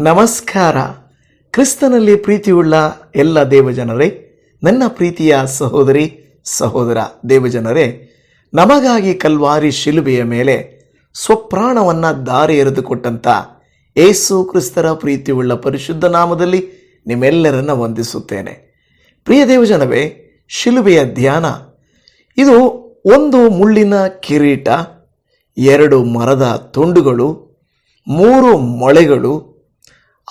ನಮಸ್ಕಾರ. ಕ್ರಿಸ್ತನಲ್ಲಿ ಪ್ರೀತಿಯುಳ್ಳ ಎಲ್ಲ ದೇವಜನರೇ, ನನ್ನ ಪ್ರೀತಿಯ ಸಹೋದರಿ, ಸಹೋದರ ದೇವಜನರೇ, ನಮಗಾಗಿ ಕಲ್ವಾರಿ ಶಿಲುಬೆಯ ಮೇಲೆ ಸ್ವಪ್ರಾಣವನ್ನು ದಾರಿ ಎರೆದುಕೊಟ್ಟಂಥ ಏಸು ಕ್ರಿಸ್ತರ ಪ್ರೀತಿಯುಳ್ಳ ಪರಿಶುದ್ಧ ನಾಮದಲ್ಲಿ ನಿಮ್ಮೆಲ್ಲರನ್ನ ವಂದಿಸುತ್ತೇನೆ. ಪ್ರಿಯ ದೇವಜನವೇ, ಶಿಲುಬೆಯ ಧ್ಯಾನ. ಇದು ಒಂದು ಮುಳ್ಳಿನ ಕಿರೀಟ, ಎರಡು ಮರದ ತುಂಡುಗಳು, ಮೂರು ಮೊಳೆಗಳು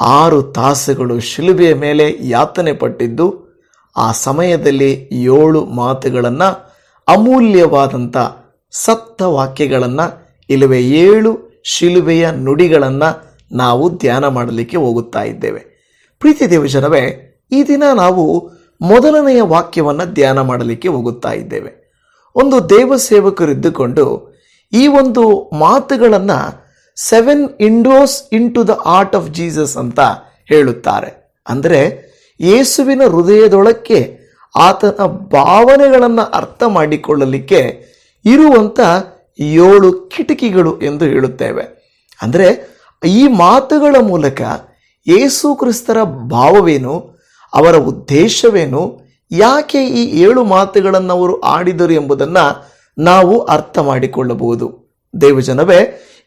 ಆರು ತಾಸುಗಳು ಶಿಲುಬೆಯ ಮೇಲೆ ಯಾತನೆ ಪಟ್ಟಿದ್ದು, ಆ ಸಮಯದಲ್ಲಿ ಏಳು ಮಾತುಗಳನ್ನು ಅಮೂಲ್ಯವಾದಂಥ ಸತ್ತ ವಾಕ್ಯಗಳನ್ನು, ಇಲ್ಲವೇ ಏಳು ಶಿಲುಬೆಯ ನುಡಿಗಳನ್ನು ನಾವು ಧ್ಯಾನ ಮಾಡಲಿಕ್ಕೆ ಹೋಗುತ್ತಾ ಇದ್ದೇವೆ. ಪ್ರೀತಿ ದೇವಜನವೇ ಈ ದಿನ ನಾವು ಮೊದಲನೆಯ ವಾಕ್ಯವನ್ನು ಧ್ಯಾನ ಮಾಡಲಿಕ್ಕೆ ಹೋಗುತ್ತಾ ಇದ್ದೇವೆ. ಒಂದು ದೇವ ಸೇವಕರಿದ್ದುಕೊಂಡು ಈ ಒಂದು ಮಾತುಗಳನ್ನು seven windows into the art of Jesus ಅಂತ ಹೇಳುತ್ತಾರೆ. ಅಂದರೆ ಯೇಸುವಿನ ಹೃದಯದೊಳಕ್ಕೆ ಆತನ ಭಾವನೆಗಳನ್ನು ಅರ್ಥ ಮಾಡಿಕೊಳ್ಳಲಿಕ್ಕೆ ಇರುವಂಥ ಏಳು ಕಿಟಕಿಗಳು ಎಂದು ಹೇಳುತ್ತೇವೆ. ಅಂದರೆ ಈ ಮಾತುಗಳ ಮೂಲಕ ಯೇಸು ಕ್ರಿಸ್ತರ ಭಾವವೇನು, ಅವರ ಉದ್ದೇಶವೇನು, ಯಾಕೆ ಈ ಏಳು ಮಾತುಗಳನ್ನು ಅವರು ಆಡಿದರು ಎಂಬುದನ್ನು ನಾವು ಅರ್ಥ ಮಾಡಿಕೊಳ್ಳಬಹುದು. ದೇವಜನವೇ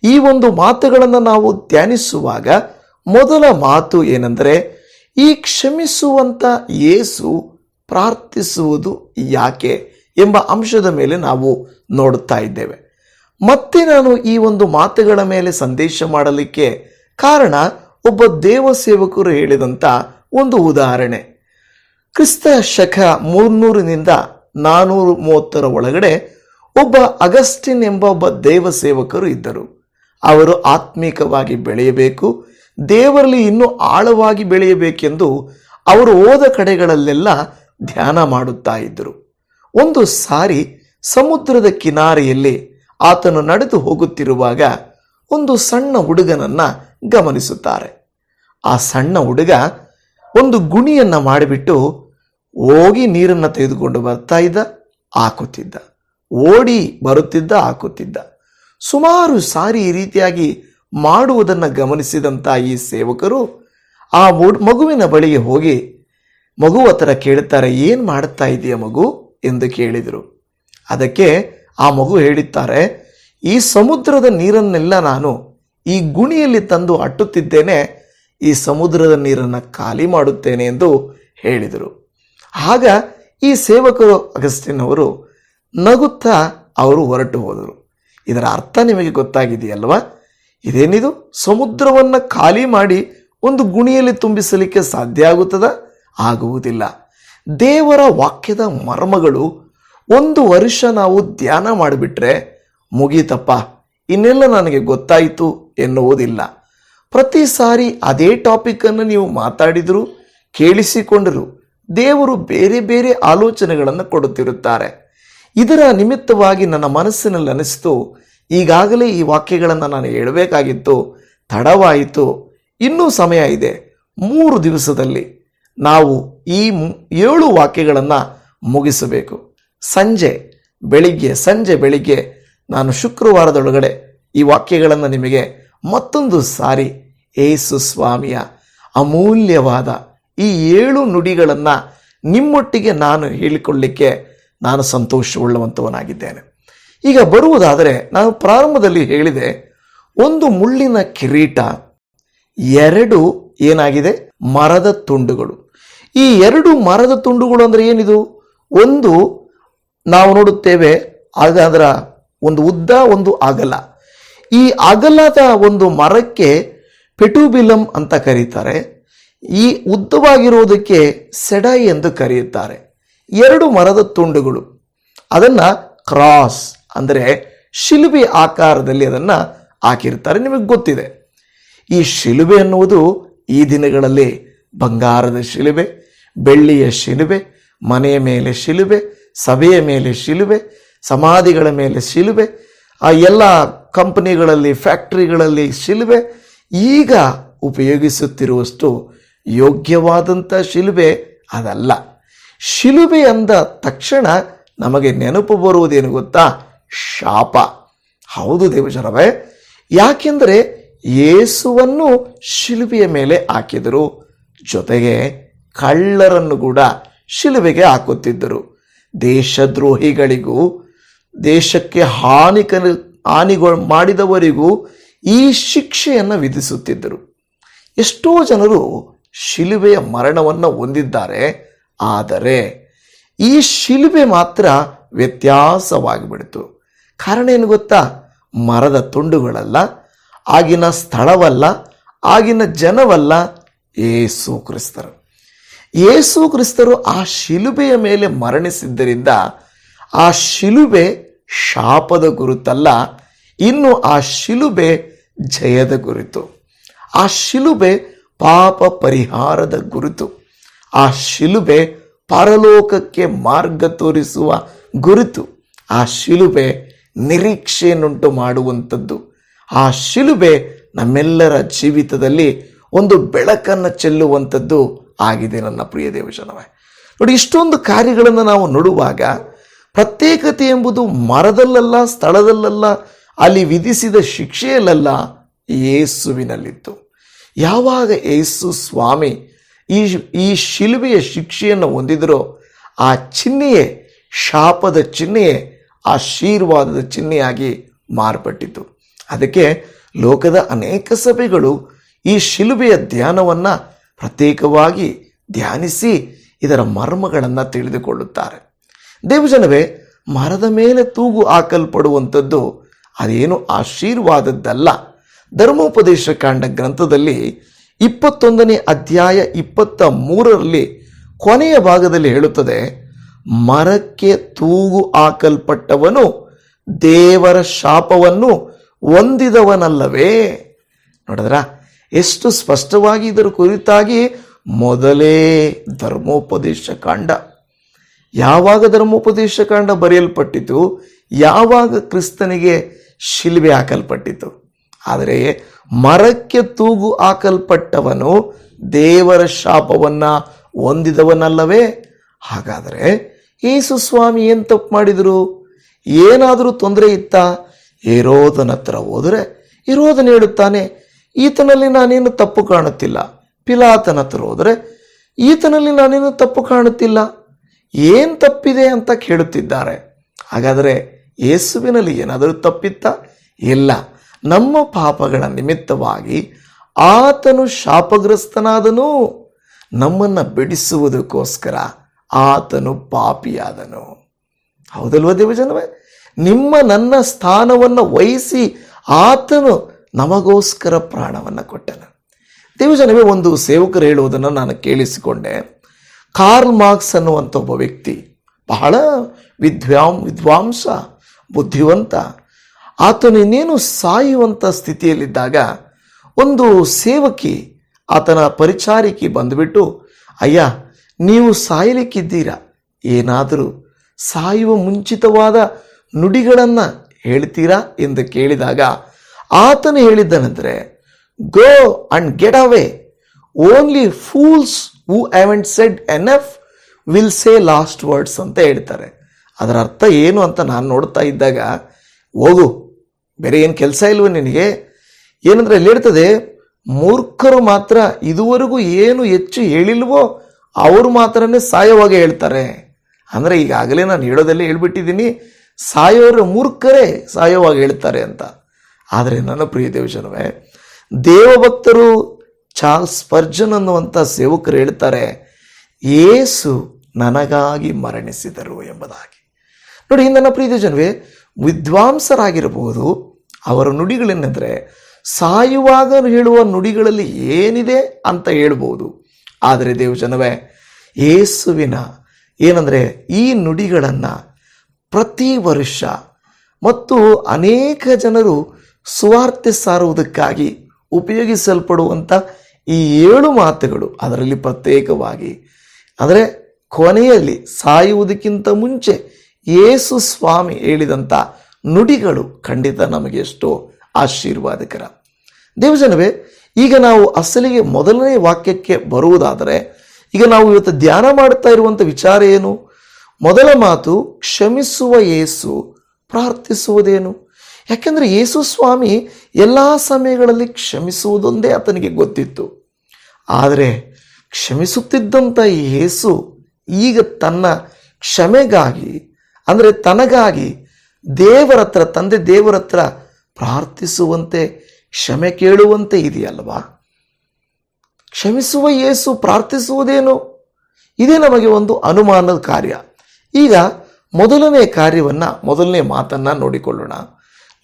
ಈ ಒಂದು ಮಾತುಗಳನ್ನು ನಾವು ಧ್ಯಾನಿಸುವಾಗ ಮೊದಲ ಮಾತು ಏನೆಂದರೆ, ಈ ಕ್ಷಮಿಸುವಂಥ ಯೇಸು ಪ್ರಾರ್ಥಿಸುವುದು ಯಾಕೆ ಎಂಬ ಅಂಶದ ಮೇಲೆ ನಾವು ನೋಡುತ್ತಾ ಇದ್ದೇವೆ. ಮತ್ತೆ ನಾನು ಈ ಒಂದು ಮಾತುಗಳ ಮೇಲೆ ಸಂದೇಶ ಮಾಡಲಿಕ್ಕೆ ಕಾರಣ ಒಬ್ಬ ದೇವ ಸೇವಕರು ಹೇಳಿದಂಥ ಒಂದು ಉದಾಹರಣೆ. ಕ್ರಿಸ್ತ ಶಕ ಮೂರ್ನೂರಿನಿಂದ ನಾನೂರು ಮೂವತ್ತರ ಒಳಗಡೆ ಒಬ್ಬ ಅಗಸ್ಟಿನ್ ಎಂಬ ಒಬ್ಬ ದೇವ ಸೇವಕರು ಇದ್ದರು. ಅವರು ಆತ್ಮೀಕವಾಗಿ ಬೆಳೆಯಬೇಕು, ದೇವರಲ್ಲಿ ಇನ್ನೂ ಆಳವಾಗಿ ಬೆಳೆಯಬೇಕೆಂದು ಅವರು ಹೋದ ಕಡೆಗಳಲ್ಲೆಲ್ಲ ಧ್ಯಾನ ಮಾಡುತ್ತಾ ಇದ್ದರು. ಒಂದು ಸಾರಿ ಸಮುದ್ರದ ಕಿನಾರೆಯಲ್ಲಿ ಆತನು ನಡೆದು ಹೋಗುತ್ತಿರುವಾಗ ಒಂದು ಸಣ್ಣ ಹುಡುಗನನ್ನ ಗಮನಿಸುತ್ತಾರೆ. ಆ ಸಣ್ಣ ಹುಡುಗ ಒಂದು ಗುಣಿಯನ್ನು ಮಾಡಿಬಿಟ್ಟು ಹೋಗಿ ನೀರನ್ನು ತೆಗೆದುಕೊಂಡು ಬರ್ತಾ ಇದ್ದ, ಹಾಕುತ್ತಿದ್ದ. ಓಡಿ ಬರುತ್ತಿದ್ದ, ಹಾಕುತ್ತಿದ್ದ. ಸುಮಾರು ಸಾರಿ ಈ ರೀತಿಯಾಗಿ ಮಾಡುವುದನ್ನು ಗಮನಿಸಿದಂಥ ಈ ಸೇವಕರು ಆ ಮಗುವಿನ ಬಳಿಗೆ ಹೋಗಿ ಮಗು ಹತ್ರ ಕೇಳುತ್ತಾರೆ ಏನು ಮಾಡುತ್ತಾ ಇದೆಯಾ ಮಗು? ಎಂದು ಕೇಳಿದರು. ಅದಕ್ಕೆ ಆ ಮಗು ಹೇಳುತ್ತಾರೆ ಈ ಸಮುದ್ರದ ನೀರನ್ನೆಲ್ಲ ನಾನು ಈ ಗುಣಿಯಲ್ಲಿ ತಂದು ಅಟ್ಟುತ್ತಿದ್ದೇನೆ, ಈ ಸಮುದ್ರದ ನೀರನ್ನು ಖಾಲಿ ಮಾಡುತ್ತೇನೆ ಎಂದು ಹೇಳಿದರು. ಆಗ ಈ ಸೇವಕರು ಅಗಸ್ಟಿನ್ ಅವರು ನಗುತ್ತಾ ಅವರು ಹೊರಟು ಹೋದರು. ಇದರ ಅರ್ಥ ನಿಮಗೆ ಗೊತ್ತಾಗಿದೆಯಲ್ವಾ? ಇದೇನಿದು? ಸಮುದ್ರವನ್ನು ಖಾಲಿ ಮಾಡಿ ಒಂದು ಗುಣಿಯಲ್ಲಿ ತುಂಬಿಸಲಿಕ್ಕೆ ಸಾಧ್ಯ ಆಗುತ್ತದ? ಆಗುವುದಿಲ್ಲ. ದೇವರ ವಾಕ್ಯದ ಮರ್ಮಗಳು ಒಂದು ವರ್ಷ ನಾವು ಧ್ಯಾನ ಮಾಡಿಬಿಟ್ರೆ ಮುಗೀತಪ್ಪ. ಇನ್ನೆಲ್ಲ ನನಗೆ ಗೊತ್ತಾಯಿತು ಎನ್ನುವುದಿಲ್ಲ. ಪ್ರತಿ ಸಾರಿ ಅದೇ ಟಾಪಿಕ್ಕನ್ನು ನೀವು ಮಾತಾಡಿದರೂ, ಕೇಳಿಸಿಕೊಂಡರು ದೇವರು ಬೇರೆ ಬೇರೆ ಆಲೋಚನೆಗಳನ್ನು ಕೊಡುತ್ತಿರುತ್ತಾರೆ. ಇದರ ನಿಮಿತ್ತವಾಗಿ ನನ್ನ ಮನಸ್ಸಿನಲ್ಲಿ ಅನಿಸ್ತು, ಈಗಾಗಲೇ ಈ ವಾಕ್ಯಗಳನ್ನು ನಾನು ಹೇಳಬೇಕಾಗಿತ್ತು, ತಡವಾಯಿತು, ಇನ್ನೂ ಸಮಯ ಇದೆ, ಮೂರು ದಿವಸದಲ್ಲಿ ನಾವು ಈ ಏಳು ವಾಕ್ಯಗಳನ್ನು ಮುಗಿಸಬೇಕು. ಸಂಜೆ, ಬೆಳಿಗ್ಗೆ ಸಂಜೆ ಬೆಳಿಗ್ಗೆ ನಾನು ಶುಕ್ರವಾರದೊಳಗಡೆ ಈ ವಾಕ್ಯಗಳನ್ನು ನಿಮಗೆ ಮತ್ತೊಂದು ಸಾರಿ, ಏಸು ಸ್ವಾಮಿಯ ಅಮೂಲ್ಯವಾದ ಈ ಏಳು ನುಡಿಗಳನ್ನು ನಿಮ್ಮೊಟ್ಟಿಗೆ ನಾನು ಹೇಳಿಕೊಳ್ಳಿಕ್ಕೆ ನಾನು ಸಂತೋಷವುಳ್ಳವಂತವನಾಗಿದ್ದೇನೆ. ಈಗ ಬರುವುದಾದರೆ ನಾನು ಪ್ರಾರಂಭದಲ್ಲಿ ಹೇಳಿದೆ, ಒಂದು ಮುಳ್ಳಿನ ಕಿರೀಟ, ಎರಡು ಏನಾಗಿದೆ? ಮರದ ತುಂಡುಗಳು. ಈ ಎರಡು ಮರದ ತುಂಡುಗಳು ಅಂದರೆ ಏನಿದು? ಒಂದು ನಾವು ನೋಡುತ್ತೇವೆ ಅದರ ಒಂದು ಉದ್ದ, ಒಂದು ಅಗಲ. ಈ ಅಗಲದ ಒಂದು ಮರಕ್ಕೆ ಪೆಟುಬಿಲಂ ಅಂತ ಕರೀತಾರೆ. ಈ ಉದ್ದವಾಗಿರುವುದಕ್ಕೆ ಸೆಡೈ ಎಂದು ಕರೆಯುತ್ತಾರೆ. ಎರಡು ಮರದ ತುಂಡುಗಳು. ಅದನ್ನು ಕ್ರಾಸ್ ಅಂದರೆ ಶಿಲುಬೆ ಆಕಾರದಲ್ಲಿ ಅದನ್ನು ಹಾಕಿರ್ತಾರೆ. ನಿಮಗೆ ಗೊತ್ತಿದೆ. ಈ ಶಿಲುಬೆ ಅನ್ನುವುದು ಈ ದಿನಗಳಲ್ಲಿ ಬಂಗಾರದ ಶಿಲುಬೆ, ಬೆಳ್ಳಿಯ ಶಿಲುಬೆ, ಮನೆಯ ಮೇಲೆ ಶಿಲುಬೆ, ಸಭೆಯ ಮೇಲೆ ಶಿಲುಬೆ, ಸಮಾಧಿಗಳ ಮೇಲೆ ಶಿಲುಬೆ, ಆ ಎಲ್ಲ ಕಂಪನಿಗಳಲ್ಲಿ, ಫ್ಯಾಕ್ಟ್ರಿಗಳಲ್ಲಿ ಶಿಲುಬೆ ಈಗ ಉಪಯೋಗಿಸುತ್ತಿರುವಷ್ಟು ಯೋಗ್ಯವಾದಂಥ ಶಿಲುಬೆ ಅದಲ್ಲ. ಶಿಲುಬೆ ಅಂದ ತಕ್ಷಣ ನಮಗೆ ನೆನಪು ಬರುವುದೇನು ಗೊತ್ತಾ? ಶಾಪ. ಹೌದು ದೇವಜರವೇ ಯಾಕೆಂದರೆ ಯೇಸುವನ್ನು ಶಿಲುಬೆಯ ಮೇಲೆ ಹಾಕಿದರು. ಜೊತೆಗೆ ಕಳ್ಳರನ್ನು ಕೂಡ ಶಿಲುಬೆಗೆ ಹಾಕುತ್ತಿದ್ದರು. ದೇಶದ್ರೋಹಿಗಳಿಗೂ, ದೇಶಕ್ಕೆ ಹಾನಿಕ ಹಾನಿಗಳು ಮಾಡಿದವರಿಗೂ ಈ ಶಿಕ್ಷೆಯನ್ನು ವಿಧಿಸುತ್ತಿದ್ದರು. ಎಷ್ಟೋ ಜನರು ಶಿಲುಬೆಯ ಮರಣವನ್ನು ಹೊಂದಿದ್ದಾರೆ. ಆದರೆ ಈ ಶಿಲುಬೆ ಮಾತ್ರ ವ್ಯತ್ಯಾಸವಾಗಿಬಿಡ್ತು. ಕಾರಣ ಏನು ಗೊತ್ತಾ? ಮರದ ತುಂಡುಗಳಲ್ಲ, ಆಗಿನ ಸ್ಥಳವಲ್ಲ, ಆಗಿನ ಜನವಲ್ಲ ಏಸು ಕ್ರಿಸ್ತರು. ಏಸು ಕ್ರಿಸ್ತರು ಆ ಶಿಲುಬೆಯ ಮೇಲೆ ಮರಣಿಸಿದ್ದರಿಂದ ಆ ಶಿಲುಬೆ ಶಾಪದ ಗುರುತಲ್ಲ, ಇನ್ನು ಆ ಶಿಲುಬೆ ಜಯದ ಗುರುತು. ಆ ಶಿಲುಬೆ ಪಾಪ ಪರಿಹಾರದ ಗುರುತು. ಆ ಶಿಲುಬೆ ಪರಲೋಕಕ್ಕೆ ಮಾರ್ಗ ತೋರಿಸುವ ಗುರುತು, ಆ ಶಿಲುಬೆ ನಿರೀಕ್ಷೆಯನ್ನುಂಟು ಮಾಡುವಂಥದ್ದು. ಆ ಶಿಲುಬೆ ನಮ್ಮೆಲ್ಲರ ಜೀವಿತದಲ್ಲಿ ಒಂದು ಬೆಳಕನ್ನು ಚೆಲ್ಲುವಂಥದ್ದು ಆಗಿದೆ ನನ್ನ ಪ್ರಿಯ ದೇವಜನವೇ. ನೋಡಿ, ಇಷ್ಟೊಂದು ಕಾರ್ಯಗಳನ್ನು ನಾವು ನೋಡುವಾಗ ಪ್ರತ್ಯೇಕತೆ ಎಂಬುದು ಮರದಲ್ಲಲ್ಲ, ಸ್ಥಳದಲ್ಲಲ್ಲ, ಅಲ್ಲಿ ವಿಧಿಸಿದ ಶಿಕ್ಷೆಯಲ್ಲ ಯೇಸುವಿನಲ್ಲಿತ್ತು. ಯಾವಾಗ ಯೇಸು ಸ್ವಾಮಿ ಈ ಈ ಶಿಲುಬೆಯ ಶಿಕ್ಷೆಯನ್ನು ಹೊಂದಿದರೋ ಆ ಚಿಹ್ನೆಯೇ ಶಾಪದ ಚಿಹ್ನೆಯೇ, ಆಶೀರ್ವಾದದ ಚಿಹ್ನೆಯಾಗಿ ಮಾರ್ಪಟ್ಟಿತು. ಅದಕ್ಕೆ ಲೋಕದ ಅನೇಕ ಸಭೆಗಳು ಈ ಶಿಲುಬೆಯ ಧ್ಯಾನವನ್ನು ಪ್ರತ್ಯೇಕವಾಗಿ ಧ್ಯಾನಿಸಿ ಇದರ ಮರ್ಮಗಳನ್ನು ತಿಳಿದುಕೊಳ್ಳುತ್ತಾರೆ. ದೇವಜನವೇ, ಮರದ ಮೇಲೆ ತೂಗು ಹಾಕಲ್ಪಡುವಂಥದ್ದು ಅದೇನು ಆಶೀರ್ವಾದದ್ದಲ್ಲ. ಧರ್ಮೋಪದೇಶ ಕಾಂಡ ಗ್ರಂಥದಲ್ಲಿ ಇಪ್ಪತ್ತೊಂದನೇ ಅಧ್ಯಾಯ ಇಪ್ಪತ್ತ ಮೂರರಲ್ಲಿ ಕೊನೆಯ ಭಾಗದಲ್ಲಿ ಹೇಳುತ್ತದೆ, ಮರಕ್ಕೆ ತೂಗು ಹಾಕಲ್ಪಟ್ಟವನು ದೇವರ ಶಾಪವನ್ನು ಹೊಂದಿದವನಲ್ಲವೇ? ನೋಡಿದ್ರ, ಎಷ್ಟು ಸ್ಪಷ್ಟವಾಗಿ ಇದರ ಕುರಿತಾಗಿ ಮೊದಲೇ ಧರ್ಮೋಪದೇಶ ಕಾಂಡ, ಯಾವಾಗ ಧರ್ಮೋಪದೇಶ ಕಾಂಡ ಬರೆಯಲ್ಪಟ್ಟಿತು, ಯಾವಾಗ ಕ್ರಿಸ್ತನಿಗೆ ಶಿಲ್ಬೆ ಹಾಕಲ್ಪಟ್ಟಿತು. ಆದರೆ ಮರಕ್ಕೆ ತೂಗು ಹಾಕಲ್ಪಟ್ಟವನು ದೇವರ ಶಾಪವನ್ನ ಹೊಂದಿದವನಲ್ಲವೇ? ಹಾಗಾದರೆ ಯೇಸು ಸ್ವಾಮಿ ಏನು ತಪ್ಪು ಮಾಡಿದರು? ಏನಾದರೂ ತೊಂದರೆ ಇತ್ತ? ಇರೋದನ ಹತ್ರ ಹೋದರೆ ಇರೋದನ್ನ ಹೇಳುತ್ತಾನೆ, ಈತನಲ್ಲಿ ನಾನೇನು ತಪ್ಪು ಕಾಣುತ್ತಿಲ್ಲ. ಪಿಲಾತನ ಹತ್ರ ಹೋದರೆ, ಈತನಲ್ಲಿ ನಾನೇನು ತಪ್ಪು ಕಾಣುತ್ತಿಲ್ಲ? ಏನು ತಪ್ಪಿದೆ ಅಂತ ಕೇಳುತ್ತಿದ್ದಾರೆ. ಹಾಗಾದರೆ ಯೇಸುವಿನಲ್ಲಿ ಏನಾದರೂ ತಪ್ಪಿತ್ತ? ಇಲ್ಲ. ನಮ್ಮ ಪಾಪಗಳ ನಿಮಿತ್ತವಾಗಿ ಆತನು ಶಾಪಗ್ರಸ್ತನಾದನು. ನಮ್ಮನ್ನು ಬಿಡಿಸುವುದಕ್ಕೋಸ್ಕರ ಆತನು ಪಾಪಿಯಾದನು. ಹೌದಲ್ವ ದೇವಜನವೇ? ನಿಮ್ಮ ನನ್ನ ಸ್ಥಾನವನ್ನು ವಹಿಸಿ ಆತನು ನಮಗೋಸ್ಕರ ಪ್ರಾಣವನ್ನು ಕೊಟ್ಟನು. ದೇವಜನವೇ, ಒಂದು ಸೇವಕರು ಹೇಳುವುದನ್ನು ನಾನು ಕೇಳಿಸಿಕೊಂಡೆ. ಕಾರ್ಲ್ ಮಾರ್ಕ್ಸ್ ಅನ್ನುವಂಥ ಒಬ್ಬ ವ್ಯಕ್ತಿ ಬಹಳ ವಿದ್ವಾಂ, ವಿದ್ವಾಂಸ, ಬುದ್ಧಿವಂತ ಆತನು ಇನ್ನೇನು ಸಾಯುವಂಥ ಸ್ಥಿತಿಯಲ್ಲಿದ್ದಾಗ ಒಂದು ಸೇವಕಿ ಆತನ ಪರಿಚಾರಿಕೆ ಬಂದುಬಿಟ್ಟು, ಅಯ್ಯ, ನೀವು ಸಾಯಲಿಕ್ಕಿದ್ದೀರಾ? ಏನಾದರೂ ಸಾಯುವ ಮುಂಚಿತವಾದ ನುಡಿಗಳನ್ನು ಹೇಳ್ತೀರಾ? ಎಂದು ಕೇಳಿದಾಗ ಆತನು ಹೇಳಿದ್ದನೆಂದರೆ go and get away only fools who haven't said enough will say last words ಅಂತ ಹೇಳ್ತಾರೆ. ಅದರ ಅರ್ಥ ಏನು ಅಂತ ನಾನು ನೋಡ್ತಾ ಇದ್ದಾಗ ಹೋಗು. ಬೇರೆ ಏನು ಕೆಲಸ ಇಲ್ವ ನಿನಗೆ? ಏನಂದ್ರೆ ಅಲ್ಲಿ ಹೇಳ್ತದೆ, ಮೂರ್ಖರು ಮಾತ್ರ ಇದುವರೆಗೂ ಏನು ಹೆಚ್ಚು ಹೇಳಿಲ್ವೋ ಅವರು ಮಾತ್ರನೇ ಸಾಯವಾಗ ಹೇಳ್ತಾರೆ. ಅಂದರೆ ಈಗಾಗಲೇ ನಾನು ಹೇಳೋದಲ್ಲೇ ಹೇಳ್ಬಿಟ್ಟಿದ್ದೀನಿ, ಸಾಯೋರು ಮೂರ್ಖರೇ ಸಾಯೋವಾಗ ಹೇಳ್ತಾರೆ ಅಂತ. ಆದರೆ ನನ್ನ ಪ್ರಿಯ ದೇವಜನವೇ, ದೇವಭಕ್ತರು ಚಾರ್ಲ್ಸ್ ಸ್ಪರ್ಜನ್ ಅನ್ನುವಂಥ ಸೇವಕರು ಹೇಳ್ತಾರೆ, ಏಸು ನನಗಾಗಿ ಮರಣಿಸಿದರು ಎಂಬುದಾಗಿ. ನೋಡಿ, ನನ್ನ ಪ್ರೀತಿ ಜನವೇ ವಿದ್ವಾಂಸರಾಗಿರಬಹುದು, ಅವರ ನುಡಿಗಳೇನೆಂದರೆ ಸಾಯುವಾಗ ಹೇಳುವ ನುಡಿಗಳಲ್ಲಿ ಏನಿದೆ ಅಂತ ಹೇಳ್ಬೋದು. ಆದರೆ ದೇವಜನವೇ ಯೇಸುವಿನ ಏನಂದರೆ ಈ ನುಡಿಗಳನ್ನು ಪ್ರತಿ ವರ್ಷ ಮತ್ತು ಅನೇಕ ಜನರು ಸುವಾರ್ತೆ ಸಾರುವುದಕ್ಕಾಗಿ ಉಪಯೋಗಿಸಲ್ಪಡುವಂಥ ಈ ಏಳು ಮಾತುಗಳು ಅದರಲ್ಲಿ ಪ್ರತ್ಯೇಕವಾಗಿ. ಅಂದರೆ ಕೊನೆಯಲ್ಲಿ ಸಾಯುವುದಕ್ಕಿಂತ ಮುಂಚೆ ಯೇಸು ಸ್ವಾಮಿ ಹೇಳಿದಂಥ ನುಡಿಗಳು ಖಂಡಿತ ನಮಗೆ ಎಷ್ಟೋ ಆಶೀರ್ವಾದಕರ. ದೇವಜನವೇ, ಈಗ ನಾವು ಅಸಲಿಗೆ ಮೊದಲನೇ ವಾಕ್ಯಕ್ಕೆ ಬರುವುದಾದರೆ, ಈಗ ನಾವು ಇವತ್ತು ಧ್ಯಾನ ಮಾಡುತ್ತಾ ಇರುವಂಥ ವಿಚಾರ ಏನು? ಮೊದಲ ಮಾತು, ಕ್ಷಮಿಸುವ ಯೇಸು ಪ್ರಾರ್ಥಿಸುವುದೇನು? ಯಾಕೆಂದರೆ ಯೇಸು ಸ್ವಾಮಿ ಎಲ್ಲ ಸಮಯಗಳಲ್ಲಿ ಕ್ಷಮಿಸುವುದೊಂದೇ ಆತನಿಗೆ ಗೊತ್ತಿತ್ತು. ಆದರೆ ಕ್ಷಮಿಸುತ್ತಿದ್ದಂಥ ಯೇಸು ಈಗ ತನ್ನ ಕ್ಷಮೆಗಾಗಿ ಅಂದರೆ ತನಗಾಗಿ ದೇವರತ್ರ, ತಂದೆ ದೇವರತ್ರ ಪ್ರಾರ್ಥಿಸುವಂತೆ, ಕ್ಷಮೆ ಕೇಳುವಂತೆ ಇದೆಯಲ್ವಾ? ಕ್ಷಮಿಸುವ ಯೇಸು ಪ್ರಾರ್ಥಿಸುವುದೇನು? ಇದೇ ನಮಗೆ ಒಂದು ಅನುಮಾನದ ಕಾರ್ಯ. ಈಗ ಮೊದಲನೇ ಕಾರ್ಯವನ್ನು, ಮೊದಲನೇ ಮಾತನ್ನು ನೋಡಿಕೊಳ್ಳೋಣ.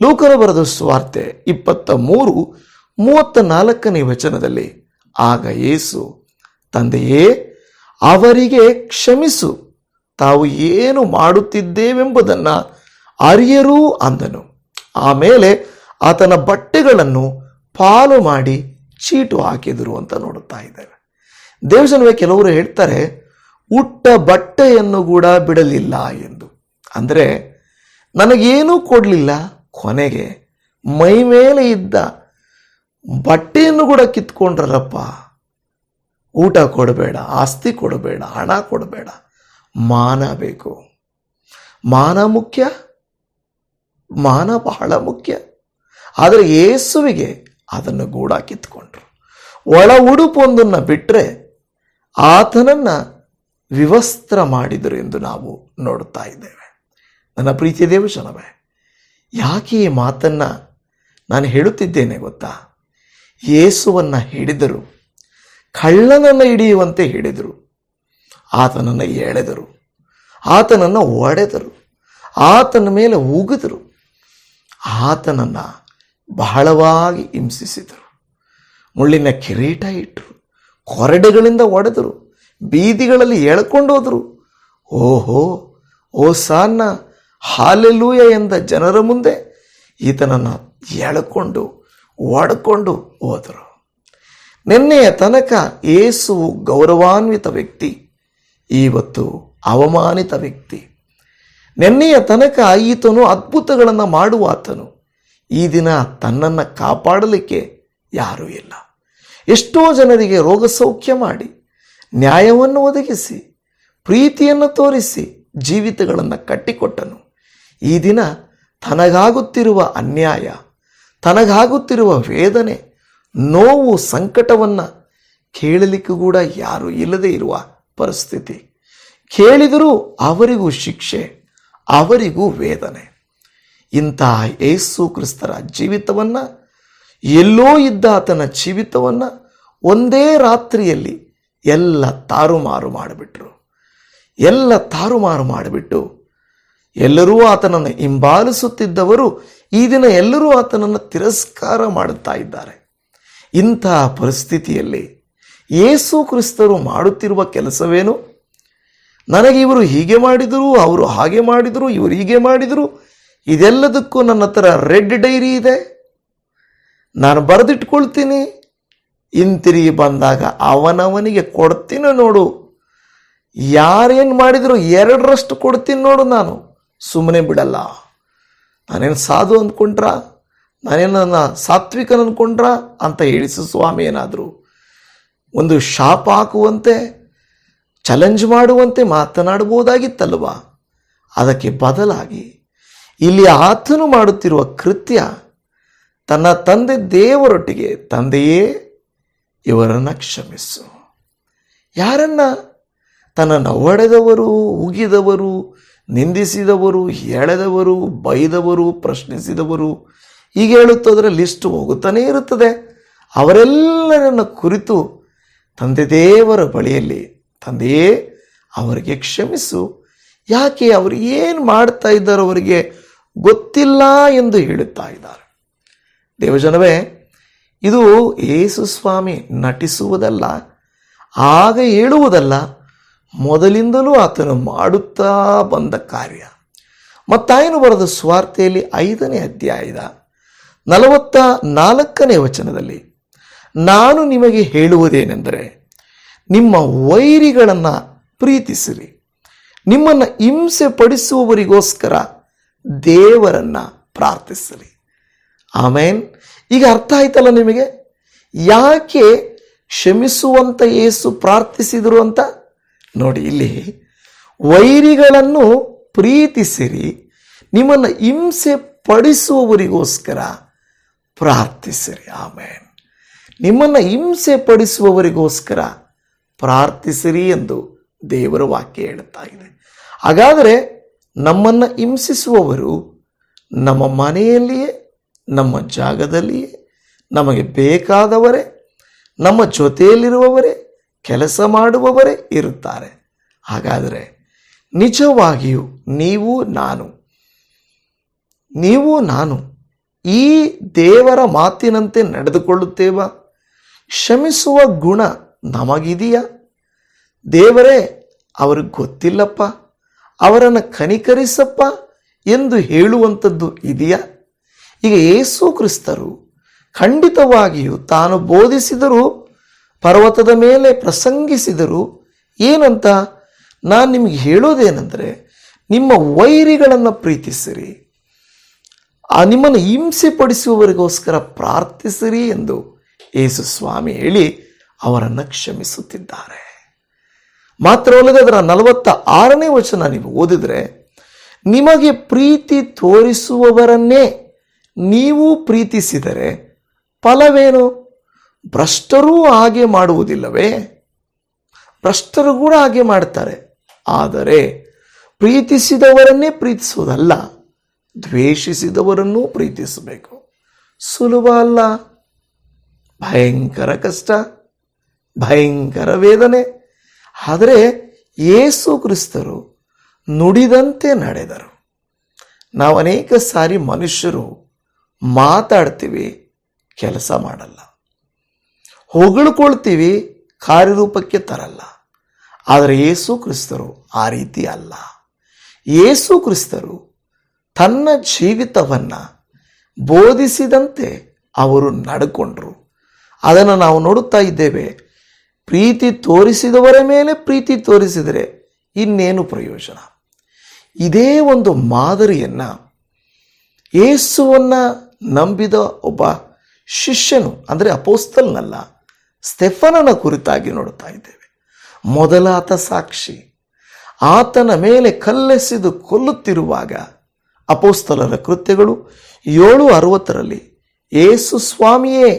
ಲೋಕರ ಬರೆದ ಸ್ವಾರ್ತೆ ಇಪ್ಪತ್ತ ಮೂರು ಮೂವತ್ತ ನಾಲ್ಕನೇ ವಚನದಲ್ಲಿ, ಆಗ ಯೇಸು ತಂದೆಯೇ, ಅವರಿಗೆ ಕ್ಷಮಿಸು. ತಾವು ಏನು ಮಾಡುತ್ತಿದ್ದೇವೆಂಬುದನ್ನು ಅರಿಯರೂ ಅಂದನು. ಆಮೇಲೆ ಆತನ ಬಟ್ಟೆಗಳನ್ನು ಪಾಲು ಮಾಡಿ ಚೀಟು ಹಾಕಿದರು ಅಂತ ನೋಡುತ್ತಾ ಇದ್ದೇವೆ ದೇವಜನವೇ ಕೆಲವರು ಹೇಳ್ತಾರೆ, ಉಟ್ಟ ಬಟ್ಟೆಯನ್ನು ಕೂಡ ಬಿಡಲಿಲ್ಲ ಎಂದು. ಅಂದರೆ, ನನಗೇನೂ ಕೊಡಲಿಲ್ಲ, ಕೊನೆಗೆ ಮೈ ಮೇಲೆ ಇದ್ದ ಬಟ್ಟೆಯನ್ನು ಕೂಡ ಕಿತ್ಕೊಂಡ್ರಲ್ಲಪ್ಪ. ಊಟ ಕೊಡಬೇಡ, ಆಸ್ತಿ ಕೊಡಬೇಡ, ಹಣ ಕೊಡಬೇಡ. ಮಾನ ಬೇಕು. ಮಾನ ಮುಖ್ಯ, ಮಾನ ಬಹಳ ಮುಖ್ಯ. ಆದರೆ ಯೇಸುವಿಗೆ ಅದನ್ನು ಗೂಡ ಕಿತ್ಕೊಂಡ್ರು. ಒಳ ಉಡುಪೊಂದನ್ನು ಬಿಟ್ಟರೆ ಆತನನ್ನು ವಿವಸ್ತ್ರ ಮಾಡಿದರು ಎಂದು ನಾವು ನೋಡುತ್ತಾ ಇದ್ದೇವೆ. ನನ್ನ ಪ್ರೀತಿಯ ದೇವಶನವೇ ಯಾಕೆ ಈ ಮಾತನ್ನು ನಾನು ಹೇಳುತ್ತಿದ್ದೇನೆ ಗೊತ್ತಾ? ಯೇಸುವನ್ನು ಹಿಡಿದರು, ಕಳ್ಳನನ್ನು ಹಿಡಿಯುವಂತೆ ಹಿಡಿದರು. ಆತನನ್ನು ಎಳೆದರು. ಆತನನ್ನು ಒಡೆದರು. ಆತನ ಮೇಲೆ ಉಗಿದರು. ಆತನನ್ನು ಬಹಳವಾಗಿ ಹಿಂಸಿಸಿದರು. ಮುಳ್ಳಿನ ಕಿರೀಟ ಇಟ್ಟರು ಕೊರಡೆಗಳಿಂದ ಒಡೆದರು. ಬೀದಿಗಳಲ್ಲಿ ಎಳ್ಕೊಂಡು ಹೋದರು. ಓಹೋ, ಓ ಸಾನ್ನ, ಹಾಲೆಲೂಯ ಎಂದ ಜನರ ಮುಂದೆ ಈತನನ್ನು ಎಳ್ಕೊಂಡು, ಒಡ್ಕೊಂಡು ಹೋದರು. ನಿನ್ನೆಯ ತನಕ ಏಸು ಗೌರವಾನ್ವಿತ ವ್ಯಕ್ತಿ. ಇವತ್ತು ಅವಮಾನಿತ ವ್ಯಕ್ತಿ. ನೆನ್ನೆಯ ತನಕ ಈತನು ಅದ್ಭುತಗಳನ್ನು ಮಾಡುವ ಆತನು ಈ ದಿನ ತನ್ನನ್ನು ಕಾಪಾಡಲಿಕ್ಕೆ ಯಾರೂ ಇಲ್ಲ. ಎಷ್ಟೋ ಜನರಿಗೆ ರೋಗ ಸೌಖ್ಯ ಮಾಡಿ, ನ್ಯಾಯವನ್ನು ಒದಗಿಸಿ, ಪ್ರೀತಿಯನ್ನು ತೋರಿಸಿ ಜೀವಿತಗಳನ್ನು ಕಟ್ಟಿಕೊಟ್ಟನು. ಈ ದಿನ ತನಗಾಗುತ್ತಿರುವ ಅನ್ಯಾಯ, ತನಗಾಗುತ್ತಿರುವ ವೇದನೆ, ನೋವು, ಸಂಕಟವನ್ನು ಕೇಳಲಿಕ್ಕೂ ಕೂಡ ಯಾರೂ ಇಲ್ಲದೆ ಇರುವ ಪರಿಸ್ಥಿತಿ. ಕೇಳಿದರೂ ಅವರಿಗೂ ಶಿಕ್ಷೆ, ಅವರಿಗೂ ವೇದನೆ. ಇಂತಹ ಯೇಸು ಕ್ರಿಸ್ತರ ಜೀವಿತವನ್ನು, ಎಲ್ಲೋ ಇದ್ದ ಆತನ ಜೀವಿತವನ್ನು ಒಂದೇ ರಾತ್ರಿಯಲ್ಲಿ ಎಲ್ಲ ತಾರುಮಾರು ಮಾಡಿಬಿಟ್ರು. ಎಲ್ಲ ತಾರುಮಾರು ಮಾಡಿಬಿಟ್ಟು ಎಲ್ಲರೂ ಆತನನ್ನು ಹಿಂಬಾಲಿಸುತ್ತಿದ್ದವರು ಈ ದಿನ ಎಲ್ಲರೂ ಆತನನ್ನು ತಿರಸ್ಕಾರ ಮಾಡುತ್ತಾ ಇದ್ದಾರೆ. ಇಂತಹ ಪರಿಸ್ಥಿತಿಯಲ್ಲಿ ಯೇಸು ಕ್ರಿಸ್ತರು ಮಾಡುತ್ತಿರುವ ಕೆಲಸವೇನು? ನನಗೆ ಇವರು ಹೀಗೆ ಮಾಡಿದರು, ಅವರು ಹಾಗೆ ಮಾಡಿದರು, ಇವರು ಹೀಗೆ ಮಾಡಿದರು. ಇದೆಲ್ಲದಕ್ಕೂ ನನ್ನ ಹತ್ರ ರೆಡ್ ಡೈರಿ ಇದೆ. ನಾನು ಬರೆದಿಟ್ಕೊಳ್ತೀನಿ. ಹಿಂತಿರುಗಿ ಬಂದಾಗ ಅವನವನಿಗೆ ಕೊಡ್ತೀನಿ ನೋಡು. ಯಾರೇನು ಮಾಡಿದ್ರು ಎರಡರಷ್ಟು ಕೊಡ್ತೀನಿ ನೋಡು ನಾನು. ಸುಮ್ಮನೆ ಬಿಡಲ್ಲ. ನಾನೇನು ಸಾಧು ಅಂದ್ಕೊಂಡ್ರ? ನಾನೇನು ನನ್ನ ಸಾತ್ವಿಕನ ಅಂದ್ಕೊಂಡ್ರ ಅಂತ ಹೇಳಿಸು ಸ್ವಾಮಿ ಏನಾದರೂ. ಒಂದು ಶಾಪ್ ಹಾಕುವಂತೆ ಚಾಲೆಂಜ್ ಮಾಡುವಂತೆ ಮಾತನಾಡಬಹುದಾಗಿತ್ತಲ್ವ ಅದಕ್ಕೆ ಬದಲಾಗಿ ಇಲ್ಲಿ ಆತನು ಮಾಡುತ್ತಿರುವ ಕೃತ್ಯ ತನ್ನ ತಂದೆ ದೇವರೊಟ್ಟಿಗೆ ತಂದೆಯೇ ಇವರನ್ನು ಕ್ಷಮಿಸು. ಯಾರನ್ನ? ತನ್ನನ್ನು ಒಡೆದವರು ಉಗಿದವರು, ನಿಂದಿಸಿದವರು ಎಳೆದವರು ಬೈದವರು, ಪ್ರಶ್ನಿಸಿದವರು. ಹೀಗೆ ಹೇಳುತ್ತೋದ್ರೆ ಲಿಸ್ಟ್ ಹೋಗುತ್ತಾನೇ ಇರುತ್ತದೆ. ಅವರೆಲ್ಲರನ್ನ ಕುರಿತು ತಂದೆ ದೇವರ ಬಳಿಯಲ್ಲಿ ತಂದೆಯೇ ಅವರಿಗೆ ಕ್ಷಮಿಸು. ಯಾಕೆ ಅವರು ಏನು ಮಾಡ್ತಾ ಇದ್ದಾರೆ ಅವರಿಗೆ ಗೊತ್ತಿಲ್ಲ ಎಂದು ಹೇಳುತ್ತಾ ಇದ್ದಾರೆ. ದೇವಜನವೇ, ಇದು ಯೇಸು ಸ್ವಾಮಿ ನಟಿಸುವುದಲ್ಲ, ಆಗ ಹೇಳುವುದಲ್ಲ, ಮೊದಲಿಂದಲೂ ಆತನು ಮಾಡುತ್ತಾ ಬಂದ ಕಾರ್ಯ. ಮತ್ತಾಯನು ಬರೆದ ಸ್ವಾರ್ಥೆಯಲ್ಲಿ ಐದನೇ ಅಧ್ಯಾಯದ ನಲವತ್ತ ನಾಲ್ಕನೇ ವಚನದಲ್ಲಿ ನಾನು ನಿಮಗೆ ಹೇಳುವುದೇನೆಂದರೆ, ನಿಮ್ಮ ವೈರಿಗಳನ್ನು ಪ್ರೀತಿಸಿರಿ. ನಿಮ್ಮನ್ನು ಹಿಂಸೆ ಪಡಿಸುವವರಿಗೋಸ್ಕರ ದೇವರನ್ನು ಪ್ರಾರ್ಥಿಸಿರಿ. ಆಮೇನ್. ಈಗ ಅರ್ಥ ಆಯ್ತಲ್ಲ ನಿಮಗೆ? ಯಾಕೆ ಕ್ಷಮಿಸುವಂತ ಯೇಸು ಪ್ರಾರ್ಥಿಸಿದರು ಅಂತ? ನೋಡಿ, ಇಲ್ಲಿ ವೈರಿಗಳನ್ನು ಪ್ರೀತಿಸಿರಿ, ನಿಮ್ಮನ್ನು ಹಿಂಸೆ ಪಡಿಸುವವರಿಗೋಸ್ಕರ ಪ್ರಾರ್ಥಿಸಿರಿ. ಆಮೇನ್. ನಿಮ್ಮನ್ನು ಹಿಂಸೆ ಪಡಿಸುವವರಿಗೋಸ್ಕರ ಪ್ರಾರ್ಥಿಸಿರಿ ಎಂದು ದೇವರ ವಾಕ್ಯ ಹೇಳುತ್ತಾ ಇದೆ. ಹಾಗಾದರೆ ನಮ್ಮನ್ನು ಹಿಂಸಿಸುವವರು ನಮ್ಮ ಮನೆಯಲ್ಲಿಯೇ, ನಮ್ಮ ಜಾಗದಲ್ಲಿಯೇ, ನಮಗೆ ಬೇಕಾದವರೇ, ನಮ್ಮ ಜೊತೆಯಲ್ಲಿರುವವರೇ, ಕೆಲಸ ಮಾಡುವವರೇ ಇರುತ್ತಾರೆ. ಹಾಗಾದರೆ ನಿಜವಾಗಿಯೂ ನೀವು ನಾನು ನೀವು ನಾನು ಈ ದೇವರ ಮಾತಿನಂತೆ ನಡೆದುಕೊಳ್ಳುತ್ತೇವಾ? ಕ್ಷಮಿಸುವ ಗುಣ ನಮಗಿದೆಯಾ? ದೇವರೇ, ಅವ್ರಿಗೆ ಗೊತ್ತಿಲ್ಲಪ್ಪ, ಅವರನ್ನು ಕನಿಕರಿಸಪ್ಪ ಎಂದು ಹೇಳುವಂಥದ್ದು ಇದೆಯಾ? ಈಗ ಏಸು ಕ್ರಿಸ್ತರು ಖಂಡಿತವಾಗಿಯೂ ತಾನು ಬೋಧಿಸಿದರೂ, ಪರ್ವತದ ಮೇಲೆ ಪ್ರಸಂಗಿಸಿದರು ಏನಂತ ನಾನು ನಿಮಗೆ ಹೇಳೋದೇನೆಂದರೆ, ನಿಮ್ಮ ವೈರಿಗಳನ್ನು ಪ್ರೀತಿಸಿರಿ, ಆ ನಿಮ್ಮನ್ನು ಹಿಂಸೆ ಪಡಿಸುವವರಿಗೋಸ್ಕರ ಪ್ರಾರ್ಥಿಸಿರಿ ಎಂದು ಯೇಸು ಸ್ವಾಮಿ ಹೇಳಿ ಅವರನ್ನು ಕ್ಷಮಿಸುತ್ತಿದ್ದಾರೆ. ಮಾತ್ರವಲ್ಲದೆ ಅದರ ನಲವತ್ತ ಆರನೇ ವಚನ ನೀವು ಓದಿದರೆ, ನಿಮಗೆ ಪ್ರೀತಿ ತೋರಿಸುವವರನ್ನೇ ನೀವು ಪ್ರೀತಿಸಿದರೆ ಫಲವೇನು? ಭ್ರಷ್ಟರೂ ಹಾಗೆ ಮಾಡುವುದಿಲ್ಲವೇ? ಭ್ರಷ್ಟರು ಕೂಡ ಹಾಗೆ ಮಾಡ್ತಾರೆ. ಆದರೆ ಪ್ರೀತಿಸಿದವರನ್ನೇ ಪ್ರೀತಿಸುವುದಲ್ಲ, ದ್ವೇಷಿಸಿದವರನ್ನೂ ಪ್ರೀತಿಸಬೇಕು. ಸುಲಭ ಅಲ್ಲ. ಭಯಂಕರ ಕಷ್ಟ, ಭಯಂಕರ ವೇದನೆ. ಆದರೆ ಏಸು ಕ್ರಿಸ್ತರು ನುಡಿದಂತೆ ನಡೆದರು. ನಾವು ಅನೇಕ ಸಾರಿ ಮನುಷ್ಯರು ಮಾತಾಡ್ತೀವಿ, ಕೆಲಸ ಮಾಡಲ್ಲ. ಹೊಗಳ್ಕೊಳ್ತೀವಿ, ಕಾರ್ಯರೂಪಕ್ಕೆ ತರಲ್ಲ. ಆದರೆ ಯೇಸು ಕ್ರಿಸ್ತರು ಆ ರೀತಿ ಅಲ್ಲ. ಯೇಸು ಕ್ರಿಸ್ತರು ತನ್ನ ಜೀವಿತವನ್ನು ಬೋಧಿಸಿದಂತೆ ಅವರು ನಡ್ಕೊಂಡ್ರು. ಅದನ್ನು ನಾವು ನೋಡುತ್ತಾ ಇದ್ದೇವೆ. ಪ್ರೀತಿ ತೋರಿಸಿದವರ ಮೇಲೆ ಪ್ರೀತಿ ತೋರಿಸಿದರೆ ಇನ್ನೇನು ಪ್ರಯೋಜನ? ಇದೇ ಒಂದು ಮಾದರಿಯನ್ನು ಏಸುವನ್ನು ನಂಬಿದ ಒಬ್ಬ ಶಿಷ್ಯನು, ಅಂದರೆ ಅಪೋಸ್ತಲ್ನಲ್ಲ ಸ್ಟೆಫನನ ಕುರಿತಾಗಿ ನೋಡುತ್ತಾ ಇದ್ದೇವೆ. ಮೊದಲಾತ ಸಾಕ್ಷಿ, ಆತನ ಮೇಲೆ ಕಲ್ಲೆಸೆದು ಕೊಲ್ಲುತ್ತಿರುವಾಗ ಅಪೋಸ್ತಲರ ಕೃತ್ಯಗಳು ಏಳು ಅರವತ್ತರಲ್ಲಿ ಏಸು ಸ್ವಾಮಿಯೇ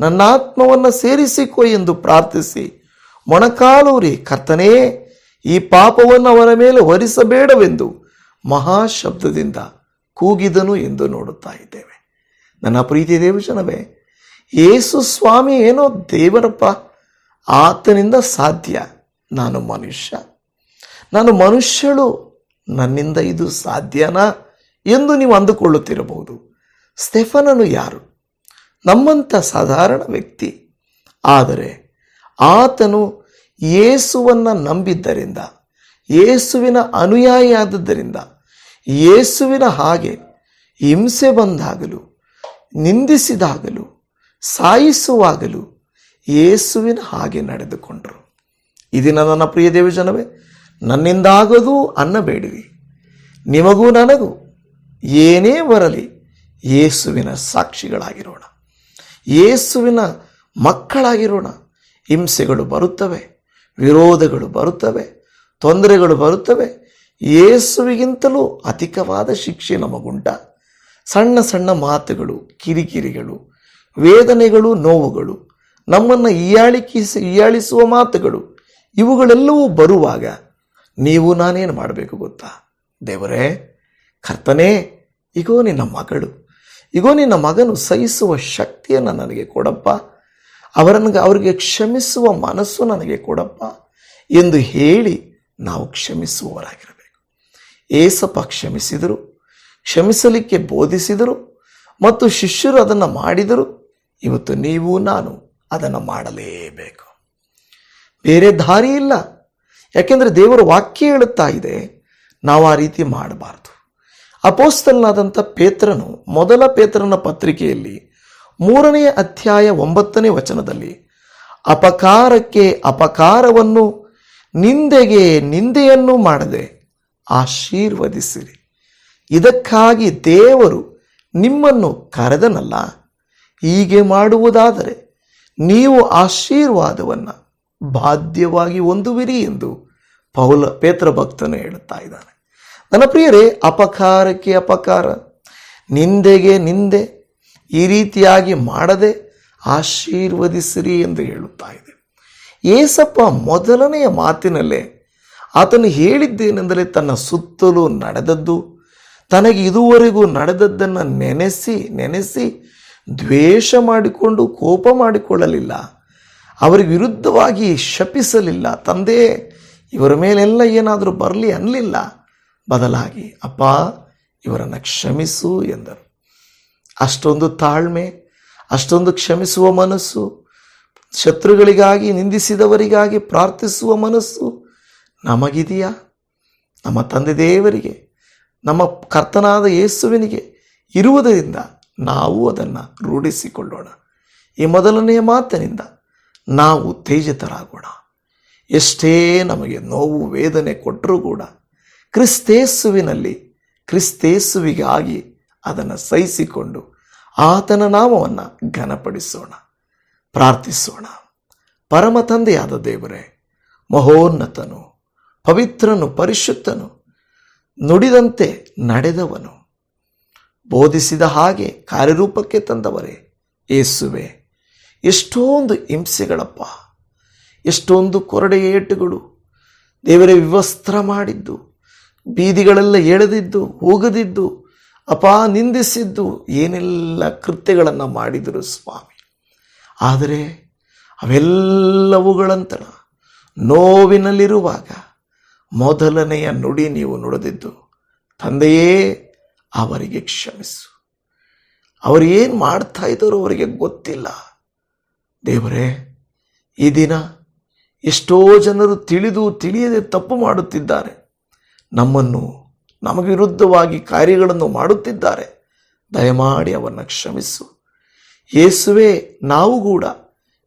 ನನ್ನ ಆತ್ಮವನ್ನು ಸೇರಿಸಿಕೊ ಎಂದು ಪ್ರಾರ್ಥಿಸಿ. ಮೊಣಕಾಲೂರಿ, ಕರ್ತನೇ, ಈ ಪಾಪವನ್ನು ಅವರ ಮೇಲೆ ಹೊರಿಸಬೇಡವೆಂದು ಮಹಾಶಬ್ದದಿಂದ ಕೂಗಿದನು ಎಂದು ನೋಡುತ್ತಾ ಇದ್ದೇವೆ. ನನ್ನ ಪ್ರೀತಿ ದೇವಜನವೇ, ಏಸು ಸ್ವಾಮಿ ಏನೋ ದೇವರಪ್ಪ, ಆತನಿಂದ ಸಾಧ್ಯ. ನಾನು ಮನುಷ್ಯ. ನಾನು ಮನುಷ್ಯಳು, ನನ್ನಿಂದ ಇದು ಸಾಧ್ಯನಾ ಎಂದು ನೀವು ಅಂದುಕೊಳ್ಳುತ್ತಿರಬಹುದು. ಸ್ಟೆಫನನು ಯಾರು? ನಮ್ಮಂಥ ಸಾಧಾರಣ ವ್ಯಕ್ತಿ. ಆದರೆ ಆತನು ಯೇಸುವನ್ನು ನಂಬಿದ್ದರಿಂದ, ಯೇಸುವಿನ ಅನುಯಾಯಿಯಾದದ್ದರಿಂದ ಯೇಸುವಿನ ಹಾಗೆ ಹಿಂಸೆ ಬಂದಾಗಲೂ, ನಿಂದಿಸಿದಾಗಲೂ, ಸಾಯಿಸುವಾಗಲೂ ಯೇಸುವಿನ ಹಾಗೆ ನಡೆದುಕೊಂಡರು. ಇದಿನ ನನ್ನ ಪ್ರಿಯ ದೇವಜನವೇ ನನ್ನಿಂದಾಗದು ಅನ್ನಬೇಡಿರಿ. ನಿಮಗೂ ನನಗೂ ಏನೇ ಬರಲಿ, ಯೇಸುವಿನ ಸಾಕ್ಷಿಗಳಾಗಿರೋಣ. ಯೇಸುವಿನ ಮಕ್ಕಳಾಗಿರೋಣ. ಹಿಂಸೆಗಳು ಬರುತ್ತವೆ, ವಿರೋಧಗಳು ಬರುತ್ತವೆ, ತೊಂದರೆಗಳು ಬರುತ್ತವೆ. ಯೇಸುವಿಗಿಂತಲೂ ಅಧಿಕವಾದ ಶಿಕ್ಷೆ ನಮಗುಂಟ. ಸಣ್ಣ ಸಣ್ಣ ಮಾತುಗಳು, ಕಿರಿಕಿರಿಗಳು, ವೇದನೆಗಳು, ನೋವುಗಳು, ನಮ್ಮನ್ನು ಹೀಯಾಳಿಕಿಸಿ, ಹೀಯಾಳಿಸುವ ಮಾತುಗಳು, ಇವುಗಳೆಲ್ಲವೂ ಬರುವಾಗ ನೀವು ನಾನೇನು ಮಾಡಬೇಕು ಗೊತ್ತಾ? ದೇವರೇ, ಕರ್ತನೇ, ಇಗೋ ನಿನ್ನ ಮಗಳು. ಇಗೋ, ನಿನ್ನ ಮಗನು ಸಹಿಸುವ ಶಕ್ತಿಯನ್ನು ನನಗೆ ಕೊಡಪ್ಪ. ಅವರನ್ನು ಅವರಿಗೆ ಕ್ಷಮಿಸುವ ಮನಸ್ಸು ನನಗೆ ಕೊಡಪ್ಪ ಎಂದು ಹೇಳಿ ನಾವು ಕ್ಷಮಿಸುವವರಾಗಿರಬೇಕು. ಏಸಪ್ಪ ಕ್ಷಮಿಸಿದರು, ಕ್ಷಮಿಸಲಿಕ್ಕೆ ಬೋಧಿಸಿದರು ಮತ್ತು ಶಿಷ್ಯರು ಅದನ್ನು ಮಾಡಿದರು. ಇವತ್ತು ನೀವು, ನಾನು ಅದನ್ನು ಮಾಡಲೇಬೇಕು. ಬೇರೆ ದಾರಿ ಇಲ್ಲ ಯಾಕೆಂದರೆ ದೇವರ ವಾಕ್ಯ ಹೇಳುತ್ತಾ ಇದೆ, ನಾವು ಆ ರೀತಿ ಮಾಡಬಾರ್ದು. ಅಪೋಸ್ತಲನಾದಂಥ ಪೇತ್ರನು ಮೊದಲ ಪೇತ್ರನ ಪತ್ರಿಕೆಯಲ್ಲಿ ಮೂರನೆಯ ಅಧ್ಯಾಯ ಒಂಬತ್ತನೇ ವಚನದಲ್ಲಿ, ಅಪಕಾರಕ್ಕೆ ಅಪಕಾರವನ್ನು ನಿಂದೆಗೆ ನಿಂದೆಯನ್ನು ಮಾಡದೆ ಆಶೀರ್ವದಿಸಿರಿ. ಇದಕ್ಕಾಗಿ ದೇವರು ನಿಮ್ಮನ್ನು ಕರೆದನಲ್ಲ, ಹೀಗೆ ಮಾಡುವುದಾದರೆ ನೀವು ಆಶೀರ್ವಾದವನ್ನು ಬಾಧ್ಯವಾಗಿ ಹೊಂದುವಿರಿ ಎಂದು ಪೌಲ ಪೇತ್ರ ಭಕ್ತನು ಹೇಳುತ್ತಾ ಇದ್ದಾನೆ. ನನ್ನ ಪ್ರಿಯರೇ, ಅಪಕಾರಕ್ಕೆ ಅಪಕಾರ. ನಿಂದೆಗೆ ನಿಂದೆ, ಈ ರೀತಿಯಾಗಿ ಮಾಡದೆ ಆಶೀರ್ವದಿಸಿರಿ ಎಂದು ಹೇಳುತ್ತಾ ಇದೆ. ಏಸಪ್ಪ ಮೊದಲನೆಯ ಮಾತಿನಲ್ಲೇ ಆತನು ಹೇಳಿದ್ದೇನೆಂದರೆ ತನ್ನ ಸುತ್ತಲೂ ನಡೆದದ್ದು, ತನಗೆ ಇದುವರೆಗೂ ನಡೆದದ್ದನ್ನು ನೆನೆಸಿ ನೆನೆಸಿ ದ್ವೇಷ ಮಾಡಿಕೊಂಡು, ಕೋಪ ಮಾಡಿಕೊಳ್ಳಲಿಲ್ಲ, ಅವರಿಗೆ ವಿರುದ್ಧವಾಗಿ ಶಪಿಸಲಿಲ್ಲ. ತಂದೆ, ಇವರ ಮೇಲೆಲ್ಲ ಏನಾದರೂ ಬರಲಿ ಅನ್ನಲಿಲ್ಲ. ಬದಲಾಗಿ, ಅಪ್ಪ, ಇವರನ್ನು ಕ್ಷಮಿಸು ಎಂದರು. ಅಷ್ಟೊಂದು ತಾಳ್ಮೆ, ಅಷ್ಟೊಂದು ಕ್ಷಮಿಸುವ ಮನಸ್ಸು, ಶತ್ರುಗಳಿಗಾಗಿ, ನಿಂದಿಸಿದವರಿಗಾಗಿ ಪ್ರಾರ್ಥಿಸುವ ಮನಸ್ಸು ನಮಗಿದೆಯಾ? ನಮ್ಮ ತಂದೆ ದೇವರಿಗೆ, ನಮ್ಮ ಕರ್ತನಾದ ಯೇಸುವಿನಿಗೆ ಇರುವುದರಿಂದ ನಾವು ಅದನ್ನು ರೂಢಿಸಿಕೊಳ್ಳೋಣ. ಈ ಮೊದಲನೆಯ ಮಾತಿನಿಂದ ನಾವು ತೇಜಿತರಾಗೋಣ ಎಷ್ಟೇ ನಮಗೆ ನೋವು, ವೇದನೆ ಕೊಟ್ಟರೂ ಕೂಡ ಕ್ರಿಸ್ತೇಸುವಿನಲ್ಲಿ, ಕ್ರಿಸ್ತೇಸುವಿಗಾಗಿ ಅದನ್ನು ಸಹಿಸಿಕೊಂಡು ಆತನ ನಾಮವನ್ನು ಘನಪಡಿಸೋಣ, ಪ್ರಾರ್ಥಿಸೋಣ. ಪರಮ ತಂದೆಯಾದ ದೇವರೇ, ಮಹೋನ್ನತನು, ಪವಿತ್ರನು, ಪರಿಶುದ್ಧನು, ನುಡಿದಂತೆ ನಡೆದವನು, ಬೋಧಿಸಿದ ಹಾಗೆ ಕಾರ್ಯರೂಪಕ್ಕೆ ತಂದವರೇ ಏಸುವೆ ಎಷ್ಟೊಂದು ಹಿಂಸೆಗಳಪ್ಪ, ಎಷ್ಟೊಂದು ಕೊರಡೆಯ ಏಟುಗಳು ದೇವರೇ ವಿವಸ್ತ್ರ ಮಾಡಿದ್ದು ಬೀದಿಗಳೆಲ್ಲ ಎಳೆದಿದ್ದು ಹೋಗದಿದ್ದು ಅಪ ನಿಂದಿಸಿದ್ದು, ಏನೆಲ್ಲ ಕೃತ್ಯಗಳನ್ನು ಮಾಡಿದರು ಸ್ವಾಮಿ. ಆದರೆ ಅವೆಲ್ಲವುಗಳಂತಣ ನೋವಿನಲ್ಲಿರುವಾಗ ಮೊದಲನೆಯ ನುಡಿ ನೀವು ನುಡಿದಿದ್ದು, ತಂದೆಯೇ ಅವರಿಗೆ ಕ್ಷಮಿಸು. ಅವರು ಏನು ಮಾಡ್ತಾ ಇದ್ದಾರೋ ಅವರಿಗೆ ಗೊತ್ತಿಲ್ಲ. ದೇವರೇ, ಈ ದಿನ ಎಷ್ಟೋ ಜನರು ತಿಳಿದು ತಿಳಿಯದೆ ತಪ್ಪು ಮಾಡುತ್ತಿದ್ದಾರೆ. ನಮ್ಮನ್ನು ನಮಗೆ ವಿರುದ್ಧವಾಗಿ ಕಾರ್ಯಗಳನ್ನು ಮಾಡುತ್ತಿದ್ದಾರೆ. ದಯಮಾಡಿ ಅವರನ್ನು ಕ್ಷಮಿಸು. ಯೇಸುವೆ, ನಾವು ಕೂಡ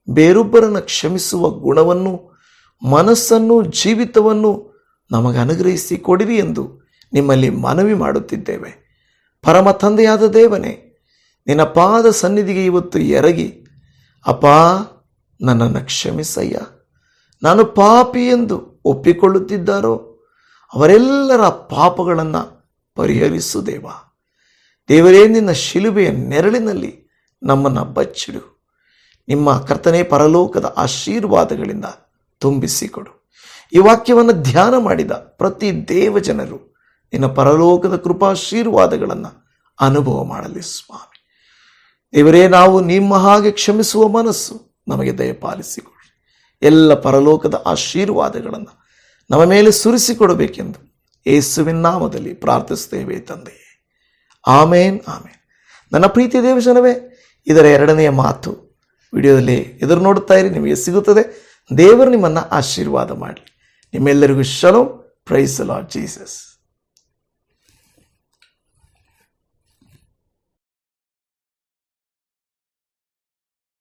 ಬೇರೊಬ್ಬರನ್ನು ಕ್ಷಮಿಸುವ ಗುಣವನ್ನು, ಮನಸ್ಸನ್ನು, ಜೀವಿತವನ್ನು ನಮಗೆ ಅನುಗ್ರಹಿಸಿ ಕೊಡಿರಿ ಎಂದು ನಿಮ್ಮಲ್ಲಿ ಮನವಿ ಮಾಡುತ್ತಿದ್ದೇವೆ. ಪರಮ ತಂದೆಯಾದ ದೇವನೇ, ನಿನ್ನ ಪಾದ ಸನ್ನಿಧಿಗೆ ಇವತ್ತು ಎರಗಿ, ಅಪ್ಪ, ನನ್ನನ್ನು ಕ್ಷಮಿಸಯ್ಯ. ನಾನು ಪಾಪಿ ಎಂದು ಒಪ್ಪಿಕೊಳ್ಳುತ್ತಿದ್ದಾರೋ ಅವರೆಲ್ಲರ ಪಾಪಗಳನ್ನು ಪರಿಹರಿಸು ದೇವ. ದೇವರೇ, ನಿನ್ನ ಶಿಲುಬೆಯ ನೆರಳಿನಲ್ಲಿ ನಮ್ಮನ್ನು ಬಚ್ಚಿಡು. ನಿಮ್ಮ ಕರ್ತನೆ ಪರಲೋಕದ ಆಶೀರ್ವಾದಗಳಿಂದ ತುಂಬಿಸಿಕೊಡು. ಈ ವಾಕ್ಯವನ್ನು ಧ್ಯಾನ ಮಾಡಿದ ಪ್ರತಿ ದೇವಜನರು ನಿನ್ನ ಪರಲೋಕದ ಕೃಪಾಶೀರ್ವಾದಗಳನ್ನು ಅನುಭವ ಮಾಡಲಿ ಸ್ವಾಮಿ. ದೇವರೇ, ನಾವು ನಿಮ್ಮ ಹಾಗೆ ಕ್ಷಮಿಸುವ ಮನಸ್ಸು ನಮಗೆ ದಯಪಾಲಿಸಿಕೊಳ್ಳಿ ಎಲ್ಲ ಪರಲೋಕದ ಆಶೀರ್ವಾದಗಳನ್ನು ನಮ್ಮ ಮೇಲೆ ಸುರಿಸಿಕೊಡಬೇಕೆಂದು ಯೇಸುವಿನ ನಾಮದಲ್ಲಿ ಪ್ರಾರ್ಥಿಸ್ತೇವೆ ತಂದೆಯೇ ಆಮೇನ್ ಆಮೇನ್. ನನ್ನ ಪ್ರೀತಿ ದೇವಜನವೇ, ಇದರ ಎರಡನೆಯ ಮಾತು ವಿಡಿಯೋದಲ್ಲಿ ಎದುರು ನೋಡುತ್ತಾ ಇರಿ, ನಿಮಗೆ ಸಿಗುತ್ತದೆ. ದೇವರು ನಿಮ್ಮನ್ನು ಆಶೀರ್ವಾದ ಮಾಡಲಿ. ನಿಮ್ಮೆಲ್ಲರಿಗೂ ಶಲೋ. Price lord Jesus